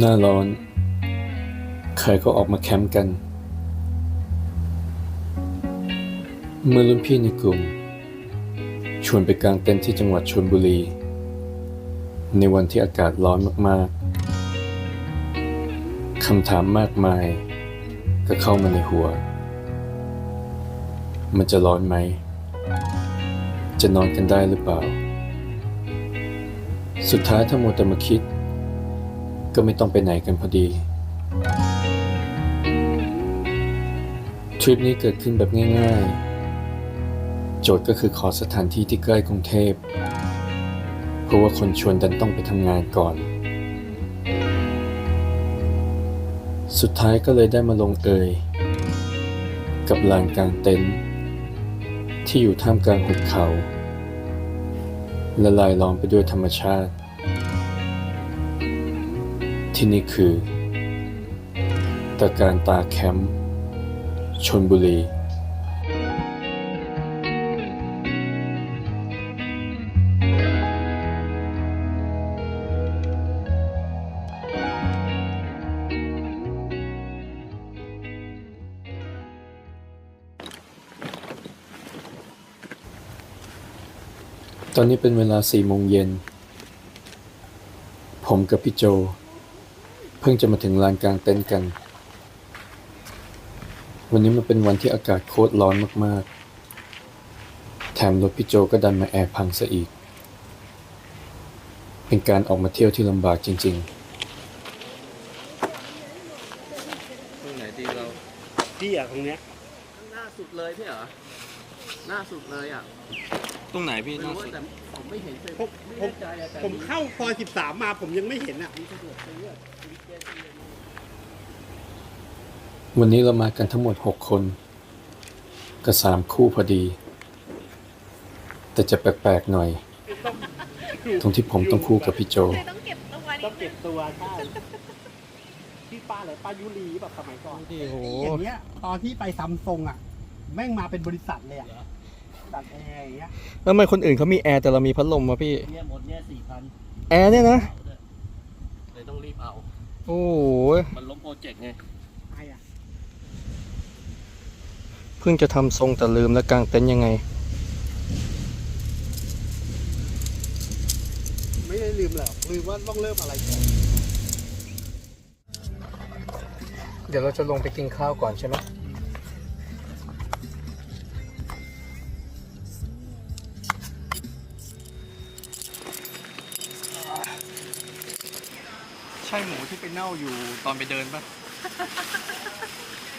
หน้าร้อน ใครก็ออกมาแคมป์กัน เมื่อรุ่นพี่ในกลุ่ม ชวนไปกางเต็นท์ที่จังหวัดชลบุรี ในวันที่อากาศร้อนมากๆ คำถามมากมาย ก็เข้ามาในหัว มันจะร้อนไหม จะนอนกันได้หรือเปล่า สุดท้ายถ้ามัวแต่มาคิด ก็ไม่ต้องไปไหนกันพอดี ทริปนี้เกิดขึ้นแบบง่ายๆ โจทย์ก็คือขอสถานที่ที่ใกล้กรุงเทพ เพราะว่าคนชวนดันต้องไปทำงานก่อน สุดท้ายก็เลยได้มาลงเอยกับลานกลางเต็นท์ที่อยู่ท่ามกลางหุบเขาและลายล้อมไปด้วยธรรมชาติ ที่นี่คือ ตะการตาแคมป์ชนบุรีตอนนี้เป็นเวลาสี่โมงเย็น ผมกับพี่โจ พิ่งจะมาถึงลานกลางเต็นท์กัน วันนี้มันเป็นวันที่อากาศโคตรร้อนมากๆ แถมรถพี่โจก็ดันมาแอร์พังซะอีก เป็นการออกมาเที่ยวที่ลำบากจริงตรงไหนดีเราพี่อะตรงเนี้ยหน้าสุดเลยพี่เหรอ หน้าสุดเลยอะ ตรงไหนพี่ไม่น่ารู้สุว่าดแต่ ผมไม่เห็นเลยผมไม่ผมแน่ใจอะแต่ผมเข้าซอย13 มาผมยังไม่เห็นอะมีสะดวกซื้ออะมีเกณฑ์ซื้อๆวันนี้เรามากันทั้งหมด 6 คนก็สามคู่พอดี แต่จะแปลกๆหน่อย ตรงที่ผมต้องคู่กับพี่โจเลยต้องเก็บตัวนิต้อดงนึเก็งบตัวใช่พี่ป้าอะไรป้ายุรีแบบสมัยก่อนดิโหอย่างเงี้ยตอนที่ไปซัมซุงอะ แม่งมาเป็นบริษัทเลยอะ ตัดแอร์อย่างเงี้ยแล้วทำไมคนอื่นเขามีแอร์แต่เรามีพัดลมวะพี่ เนี่ยหมดเนี่ยสี่พันแอร์เนี่ยนะ เลยต้องรีบเอา โอ้โหมันล้มโปรเจกต์ไงใครอะเพิ่งจะทำทรงแต่ลืมแล้วกางเต็นท์ยังไง ไม่ได้ลืมหรอกลืมว่าต้องเริ่มอะไรก่อนเดี๋ยวเราจะลงไปกินข้าวก่อนใช่ไหม ที่ไปเน่าอยู่ตอนไปเดินปะ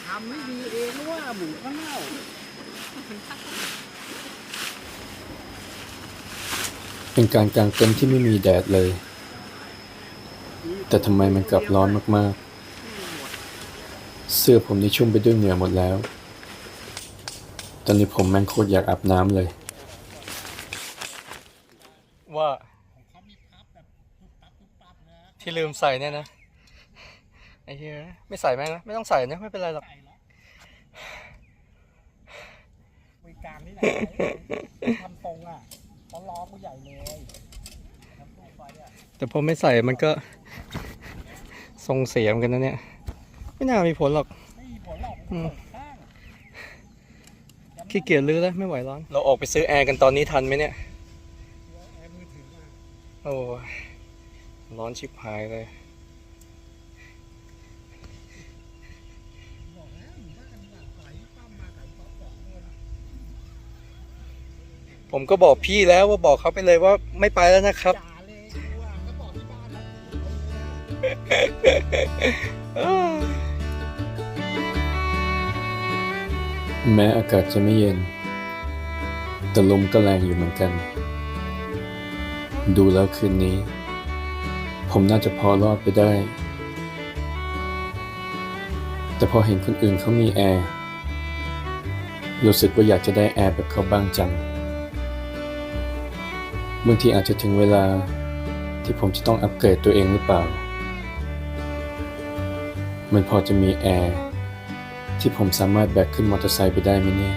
ทำไม่ดีเองว่าหมูก็เน่าเป็นการกางเต็นท์ที่ไม่มีแดดเลย แต่ทำไมมันกลับร้อนมากๆ เสื้อผมนี่ชุ่มไปด้วยเหงื่อหมดแล้ว ตอนนี้ผมแม่งโคตรอยากอาบน้ำเลย ว่าที่ลืมใส่เนี่ยนะ ไอ้เหี้ยไม่ใส่แม่งนะไม่ต้องใส่นะไม่เป็นไรหรอกคุยกลางนี่แหละทำตรงอะเขาล้อผู้ใหญ่เลยทำตรงไปอะแต่พอไม่ใส่มันก็ทรงเสียเหมอนกันนะเนี่ย ไม่น่ามีผลหรอกไม่มีผลหรอกอืมข้างขี้เกียจลื้อแล้วไม่ไหวร้อน เราออกไปซื้อแอร์กันตอนนี้ทันไหมเนี่ยแอร์มือถือมาโอ้ยร้อนชิบหายเลย ผมก็บอกพี่แล้วว่าบอกเขาไปเลยว่าไม่ไปแล้วนะครับแม้อากาศจะไม่เย็น แต่ลมก็แรงอยู่เหมือนกัน ดูแล้วคืนนี้ ผมน่าจะพอรอดไปได้ แต่พอเห็นคนอื่นเขามีแอร์ รู้สึกว่าอยากจะได้แอร์แบบเขาบ้างจัง บางทีอาจจะถึงเวลาที่ผมจะต้องอัปเกรดตัวเองหรือเปล่า มันพอจะมีแอร์ที่ผมสามารถแบกขึ้นมอเตอร์ไซค์ไปได้ไหมเนี่ย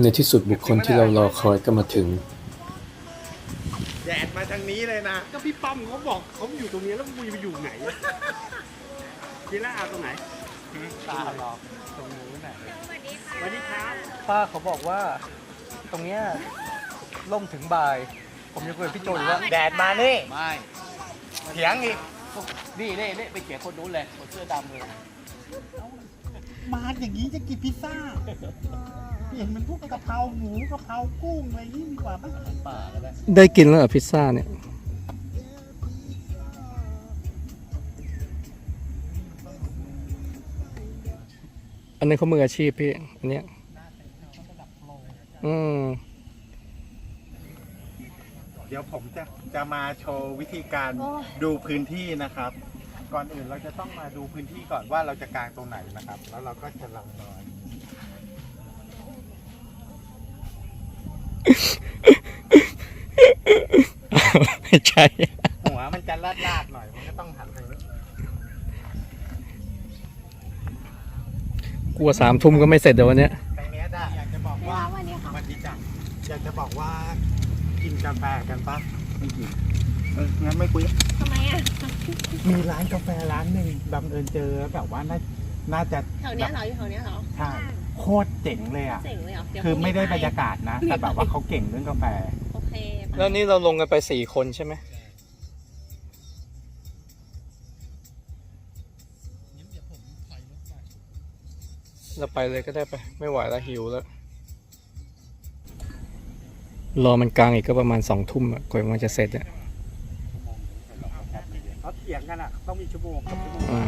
ในที่สุดบุคคลที่เรารอคอยก็มาถึง แดดมาทางนี้เลยนะ ก็พี่ป้อมเขาบอกเขาอยู่ตรงนี้แล้วมึงไปอยู่ไหนทีแรกเอาตรงไหนตาหรอกตรงนู้นน่ะสวัสดีครับป้าเขาบอกว่า ตรงเนี้ยล่มถึงบ่าย ผมยังคุยกับพี่โจอยู่ว่าแดดมานี่ไม่เถียงอีกนี่นี่นี่ไปเขียนคนนู้นเลยคนเสื้อดำเลยมาอย่างนี้จะกินพิซซ่า เปลี่ยนเป็นพวกกะเพราหมูกะเพรากุ้งอะไรอย่างนี้ดีกว่าปะป่าก็ได้ได้กินแล้วเหรอพิซซ่าเนี่ย อันนี้เขามืออาชีพพี่ อันเนี้ย อืม เดี๋ยวผมจะจะมาโชว์วิธีการดูพื้นที่นะครับ ก่อนอื่นเราจะต้องมาดูพื้นที่ก่อนว่าเราจะกางตรงไหนนะครับ แล้วเราก็จะลงนอน ไม่ใช่ หัวมันจะลาดลาดๆหน่อย มันก็ต้องหันทางนี้กลัวสามทุ่มก็ไม่เสร็จเดี๋ยววันเนี้ยตรงเนี้ยได้อยากจะบอกว่าวันนี้จ้ะอยากจะบอกว่า กินกาแฟกันปะไม่กินเอองั้นไม่คุย ทำไมอะ มีร้านกาแฟร้านหนึ่งบังเอิญเจอแบบว่าน่าน่าจะแถวเนี้ยเหรออยู่แถวเนี้ยเหรอ ใช่ โคตรเจ๋งเลยอะ เจ๋งเลยเหรอเดี๋ยวคือไม่ได้พบรรุ่งนี้รยากาศนะ แต่แบบว่าเขาเก่งเรื่องกาแฟ โอเคไปแล้วนี่เราลงกันไปสี่คนใช่ไหมเราไปเลยก็ได้ไป ไม่ไหวแล้วหิวแล้ว รอมันกลางอีกก็ประมาณสองทุ่มอะกว่ามันจะเสร็จอะ เขาเถียงกันอะ ต้องมีชั่วโมงกับชั่วโมงอ่า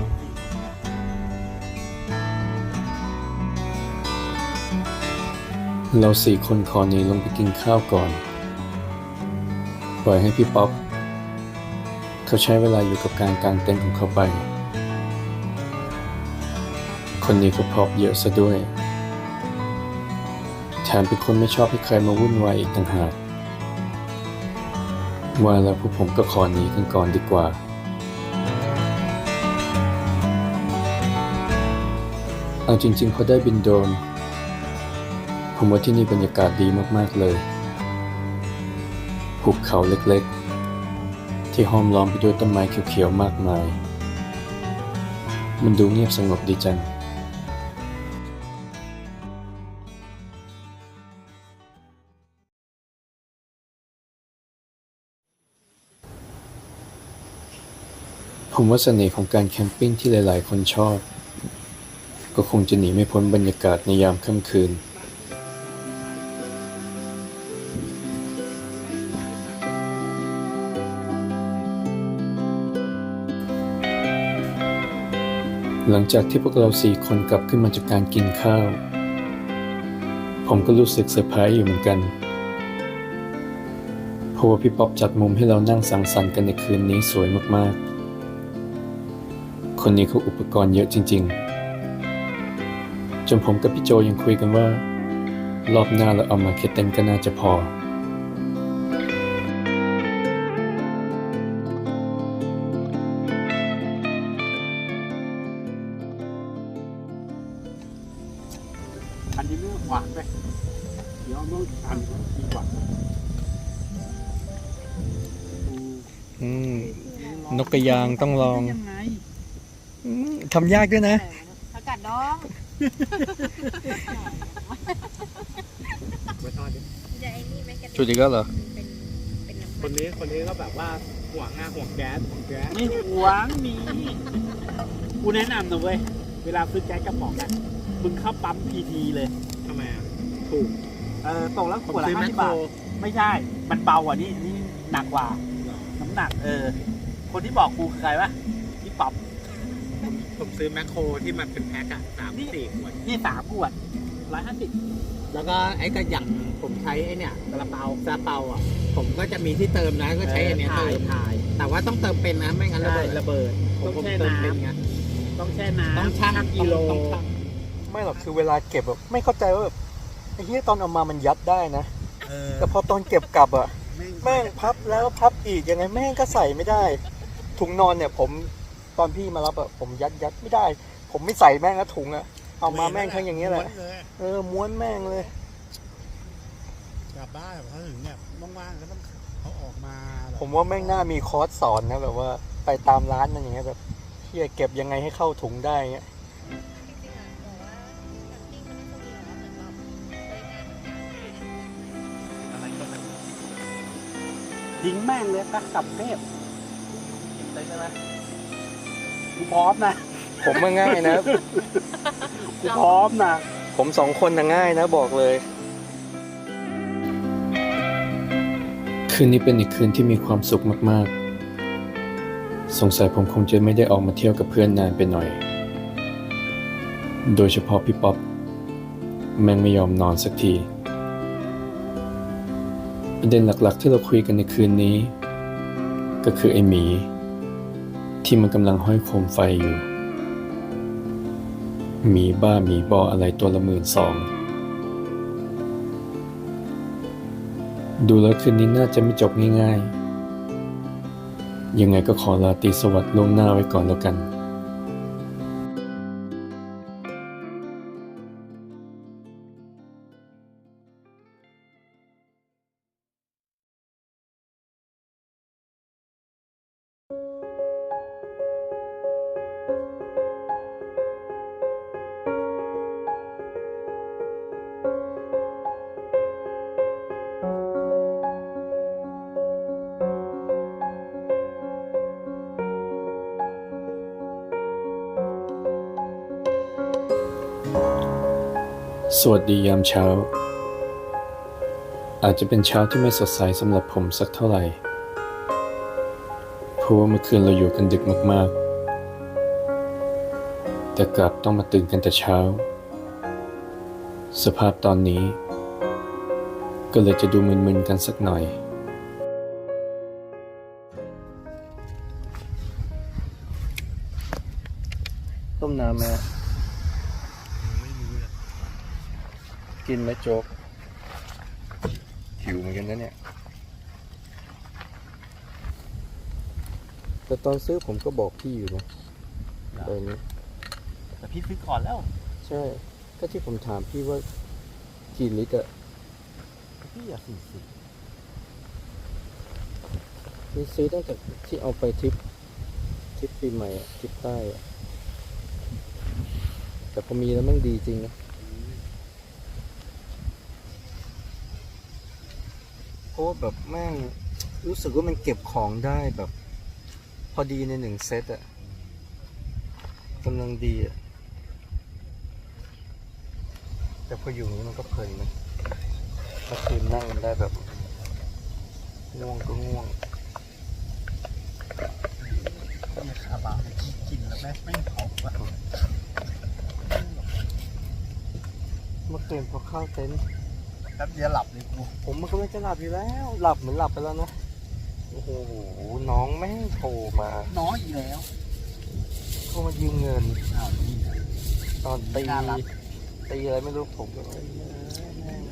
เราสี่คนขอหนีลงไปกินข้าวก่อน ปล่อยให้พี่ป๊อป เขาใช้เวลาอยู่กับการกางเต็นท์ของเขาไป คนนี้ก็พอบเยอะซะด้วย แถมเป็นคนไม่ชอบให้ใครมาวุ่นวายอีกต่างหาก ว่าแล้วพวกผมก็ขอหนีกันก่อนดีกว่า เอาจริงๆพอได้บินโดรน ผมว่าที่นี่บรรยากาศดีมากๆเลยภูเขาเล็กๆ ที่ห้อมล้อมไปด้วยต้นไม้เขียวๆมากมาย มันดูเงียบสงบดีจัง ผมว่าเสน่ห์ของการแคมปิ้งที่หลายๆ คนชอบ ก็คงจะหนีไม่พ้นบรรยากาศในยามค่ำคืน หลังจากที่พวกเราสี่คนกลับขึ้นมาจากการกินข้าว ผมก็รู้สึกเซอร์ไพรส์อยู่เหมือนกัน เพราะว่าพี่ป๊อปจัดมุมให้เรานั่งสังสรรค์กันในคืนนี้สวยมากๆ คนนี้เขาอุปกรณ์เยอะจริง ๆ จนผมกับพี่โจยังคุยกันว่า รอบหน้าเราเอามาเคเต็นก็น่าจะพอ หวานไป เดี๋ยวเอาน้องอันดีกว่าอืมนกกระยางต้องลองยังไงอืมทำยากด้วยนะ อากาศดองไม่ทอดดิจะไอ้นี่ไหมกระจุดอีกแล้วเหรอ เป็นเป็นน้ำคมันนนี้คนนี้ก็แบบว่าห่วงงานห่วงแก๊สห่วงแก๊สไม่ห่วงมีกูแนะนำนะเว้ย เวลาซื้อแก๊สกระป๋องอะมึงเข้าปั๊มพีทีเลยทำไมอะ ถูกเออตกแล้วขวดละห้าสิบบาท ไม่ใช่ มันเบากว่านี่นี่หนักกว่า น้ำหนัก เออ คนที่บอกกูคือใครวะพี่ป๊อปผมซื้อแมคโครที่มันเป็นแพ็คอะสามสี่ขวดนี่สามขวดร้อยห้าสิบแล้วก็ไอ้ก็อย่างผมใช้ไอ้เนี่ยกระเปาซาเปาอะ ผมก็จะมีที่เติมนะก็ใช้อันเนี้ยถ่าเติยมถ่าย แต่ว่าต้องเติมเป็นนะไม่งั้นระเบิดระเบิดผมต้องผมแช่เติมน้เป็นไงำต้องแช่น้ำต้องชั่งกิโลต้องชั่งไม่หรอกคือเวลาเก็บแบบไม่เข้าใจว่าแบบ ไอ้เหี้ยตอนเอามามันยัดได้นะ เออแต่พอตอนเก็บกลับอะแม่งแม่งพับแล้วพับอีกยังไงแม่งก็ใส่ไม่ได้ ถุงนอนเนี่ยผมตอนพี่มารับอะผมยัดยัดไม่ได้ ผมไม่ใส่แม่งนะถุงอะเอามาแม่งทั้งอย่างเงี้ยแหละ ม้วนเลยเออม้วนแม่งเลย กลับบ้านเขาถึงเนี่ยว่างๆก็ต้องเขาออกมาแบบผมว่าแม่งน่ามีคอร์สสอนนะแบบว่าไปตามร้านมันอย่างเงี้ยแบบเฮียเก็บยังไงให้เข้าถุงได้เงี้ย ทิ้งแม่งเลยปะกลับเทพได้ใช่ไหมกูพร้อมนะ ผมมาง่ายนะ กูพร้อมนะ ผมสองคนน่ะง่ายนะบอกเลย คืนนี้เป็นอีกคืนที่มีความสุขมากๆ สงสัยผมคงจะไม่ได้ออกมาเที่ยวกับเพื่อนนานไปหน่อย โดยเฉพาะพี่ป๊อปแม่งไม่ยอมนอนสักที ประเด็นหลักๆ ที่เราคุยกันในคืนนี้ ก็คือไอ้หมี ที่มันกำลังห้อยโคมไฟอยู่ หมีบ้าหมีบออะไรตัวละหมื่นสอง ดูแล้วคืนนี้น่าจะไม่จบง่ายๆ ยังไงก็ขอลาตีสวัสดิ์ล่วงหน้าไว้ก่อนแล้วกัน สวัสดียามเช้า อาจจะเป็นเช้าที่ไม่สดใสสำหรับผมสักเท่าไหร่ เพราะว่าเมื่อคืนเราอยู่กันดึกมากๆ แต่กลับต้องมาตื่นกันแต่เช้า สภาพตอนนี้ ก็เลยจะดูมึนๆกันสักหน่อย ต้มน้ำไหมฮะ กินไหมโจ๊กหิวเหมือนกันนะเนี่ย แต่ตอนซื้อผมก็บอกพี่อยู่นะเบอร์นี้ แต่พี่ซื้อก่อนแล้ว ใช่ ก็ที่ผมถามพี่ว่ากี่ลิตรอะพี่อยากสี่สิบพี่ซื้อตั้งแต่ที่เอาไปทริปทริปปีใหม่อะทริปใต้อะแต่พอมีแล้วแม่งดีจริงนะ เพราะว่าแบบแม่งรู้สึกว่ามันเก็บของได้แบบ พอดีในหนึ่งเซตอะกำลังดีอะแต่พออยู่อย่างนี้มันก็เพลินนะเมื่อคืนนั่งได้แบบง่วงก็ง่วงมีคาราบาวกินแล้วแม่งไม่เผาว่ะเมื่อคืนพอเข้าเต็นท์ แป๊บเดียวหลับเลยกูผมมันก็ไม่จะหลับอยู่แล้ว หลับเหมือนหลับไปแล้วนะ โอ้โห น้องแม่งโทรมาน้อยอีกแล้วโทรมายืมเงิน อ้าวนี่ ตอนตี น่ารัก ตีอะไรไม่รู้ผมก็เลยแม่ง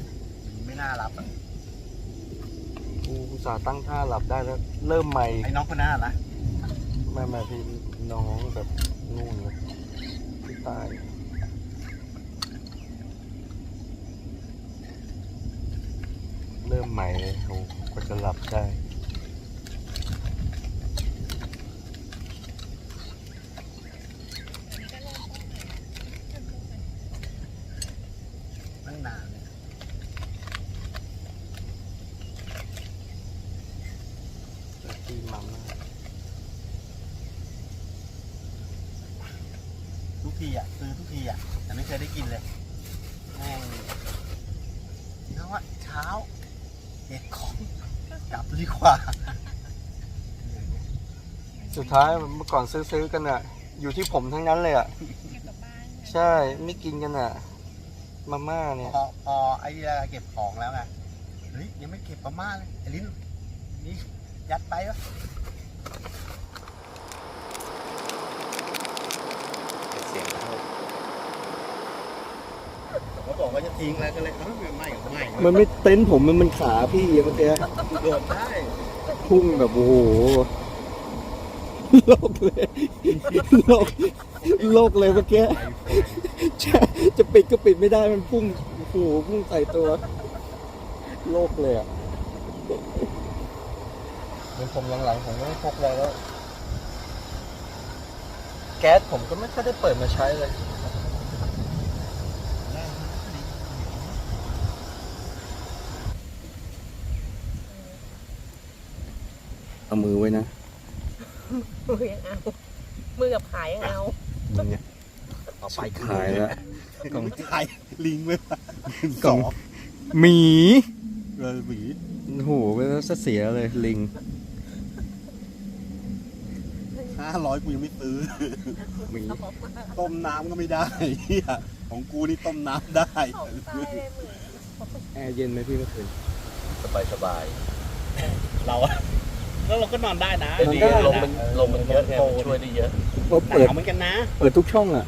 ไม่น่ารับอะกูอุตส่าห์ตั้งท่าหลับได้แล้ว เริ่มใหม่ไอ้น้องคนหน้านะไมามาพี่น้องแบบนู่นเลยที่ใต้เริ่ม ใหม่เลยโอ้ก็จะหลับได้ ตั้งนานเลย ที่มาม่า ทุกทีอะซื้อทุกทีอะแต่ไม่เคยได้กินเลยแม่งเนาะเช้าเด็ดของกลับดีกว่า สุดท้ายเมื่อก่อนซื้อๆกันอะอยู่ที่ผมทั้งนั้นเลยอะเก็บกลับบ้านใช่ไม่กินกันอะมาม่าเนี่ยพอพอไอ้เหี้ยเก็บของแล้วไงเฮ้ยยังไม่เก็บประมาเลยไอ้ลิ้นนี่ยัดไปวะเสียงเข้าเขาบอกว่าจะทิ้งแล้วก็เลยเออไม่ไม่ไม่มันไม่เต็นท์ผมมันมันขาพี่เมื่อกี้โดดได้พุ่งแบบโอ้โห โลกเลยโลกโลกเลยเมื่อกี้จะจะปิดก็ปิดไม่ได้มันพุ่งโอ้โหพุ่งใส่ตัวโลกเลยอะเดี๋ยวผมหลังๆผมก็ไม่พกอะไรแล้ว แก๊สผมก็ไม่ค่อยได้เปิดมาใช้เลยเอามือไว้นะ มือยังเอา มือกับขายังเอามึงเนี่ยเอาไปขายแล้วกล่องถ่ายลิงไว้กล่องหมีเลยหวีโอ้โหไปแล้วซะเสียเลยลิงห้าร้อยกูยังไม่ซื้อหมีต้มน้ำก็ไม่ได้เหี้ยของกูนี่ต้มน้ำได้ของตายเลยมือแอร์เย็นไหมพี่เมื่อคืนสบายสบายเราอะ แล้วเราก็นอนได้นะมันก็ลมมันลมมันเยอะไงมันช่วยได้เยอะหเปิดนาวเหมือนกันนะเปิดทุกช่องอะ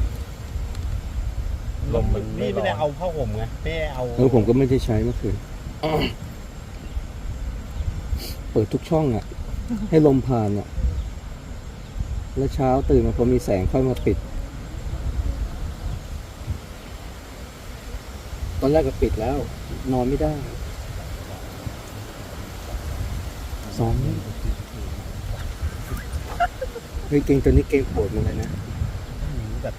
ลมมันไม่นี่ไม่ได้ร้อนเอาผ้าห่มไงไม่ได้เอาเออผมก็ไม่ได้ใช้เมื่อคืนเปิดทุกช่องอะ ให้ลมผ่านอะ แล้วเช้าตื่นมาพอมีแสงค่อยมาปิด ตอนแรกก็ปิดแล้ว นอนไม่ได้ สองเฮ้ยเกงตัวนี้เกงโปรดมันเลยนะแบบ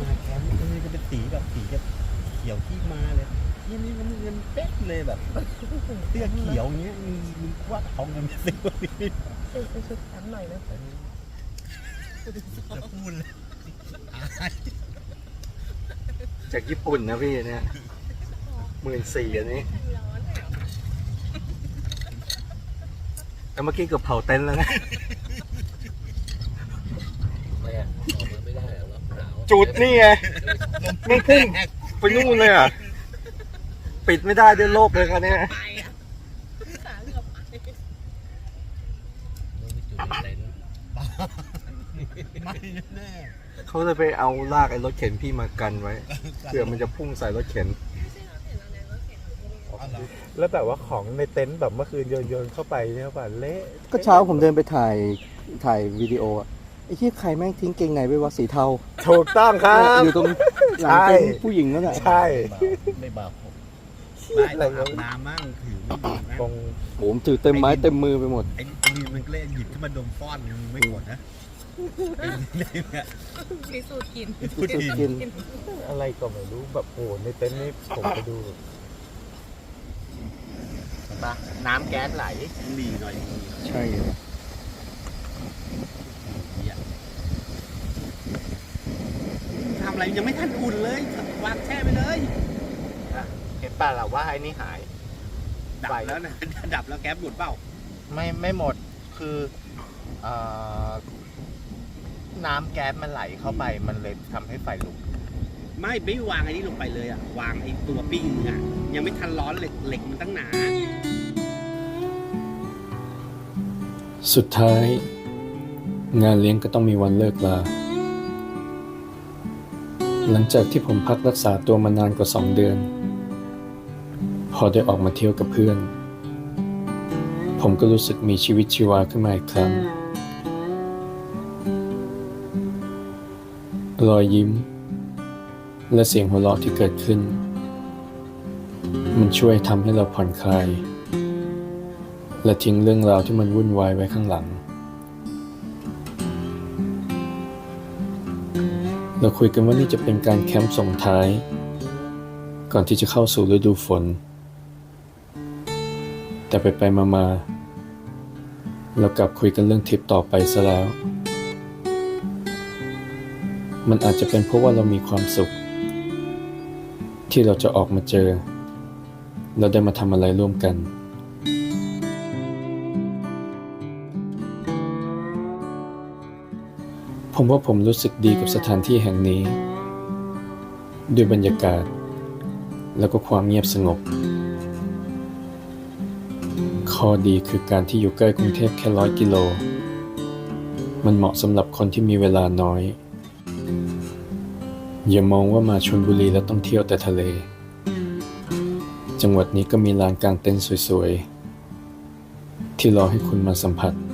มาแคมป์นี่ก็เป็นสีแบบสีแบบเขียวที่มาเลยนี่นี่มันเงินเป๊ะเลยแบบเสื้อเขียวเงี้ยมึงมึงว่าเอาเงินไปซื้อวันนี้ซื้อไปชุดแถมหน่อยนะจะพูดเลยจากญี่ปุ่นนะพี่เนี่ยหมื่นสี่อันนี้ ร้อน แต่เมื่อกี้เกือบเผาเต็นท์แล้วนะจุดนี่ไงไม่พุ่งไปนู่นเลยอะ ปิดไม่ได้ด้วยโลกเลยครับเนี่ยไปอะขาเกือบไปไม่แน่เขาเลยไปเอาลากไอ้รถเข็นพี่มากันไว้เผื่อมันจะพุ่งใส่รถเข็น แล้วแบบว่าของในเต็นท์แบบเมื่อคืนโยนโยนเข้าไปเนี่ยป่ะเละก็เช้าผมเดินไปถ่ายถ่ายวิดีโออะไอ้ที่ใครแม่งทิ้งเกงในไว้วะสีเทาถูกต้องครับ อยู่ตรงหลังเต็นท์ผู้หญิงนั่นแหละใช่ไม่เบาไม่ต้องอาบน้ำมั่งถือไม่ดีนะตรงโหผมถือเต็มไม้เต็มมือไปหมดไอ้ไอ้นี่มันก็เลยหยิบขึ้นมาดมฟ้อนมึงไม่กดนะไอ้นี่เนี่ยพิสูจน์กินพูดจะดีกินอะไรก็ไม่รู้แบบโอ้ในเต็นท์นี่ผมไปดู ปะน้ำแก๊สไหลดีหน่อยใช่เลยทำอะไรยังไม่ทันอุ่นเลยวางแช่ไปเลยเห็นป่ะเราว่าไอ้นี่หาย ดับแล้วนะดับแล้วแก๊สหมดเปล่าไม่ไม่หมดคือเอ่อน้ำแก๊สมันไหลเข้าไปมันเลยทำให้ไฟลุก ไม่ไม่วางไอ้นี่ลงไปเลยอะ วางไอ้ตัวปิ้งอะ ยังไม่ทันร้อนเหล็กเหล็กมันตั้งหนา สุดท้าย งานเลี้ยงก็ต้องมีวันเลิกลา หลังจากที่ผมพักรักษาตัวมานานกว่าสองเดือน พอได้ออกมาเที่ยวกับเพื่อน ผมก็รู้สึกมีชีวิตชีวาขึ้นมาอีกครั้ง รอยยิ้ม และเสียงหัวเราะที่เกิดขึ้น มันช่วยทำให้เราผ่อนคลาย และทิ้งเรื่องราวที่มันวุ่นวายไว้ข้างหลัง เราคุยกันว่านี่จะเป็นการแคมป์ส่งท้าย ก่อนที่จะเข้าสู่ฤดูฝน แต่ไปไปมามาเรากลับคุยกันเรื่องทริปต่อไปซะแล้ว มันอาจจะเป็นเพราะว่าเรามีความสุข ที่เราจะออกมาเจอ เราได้มาทำอะไรร่วมกัน ผมว่าผมรู้สึกดีกับสถานที่แห่งนี้ ด้วยบรรยากาศ แล้วก็ความเงียบสงบ ข้อดีคือการที่อยู่ใกล้กรุงเทพแค่ร้อยกิโล มันเหมาะสำหรับคนที่มีเวลาน้อย อย่ามองว่ามาชลบุรีแล้วต้องเที่ยวแต่ทะเล จังหวัดนี้ก็มีลานกลางเต็นท์สวยๆ ที่รอให้คุณมาสัมผัส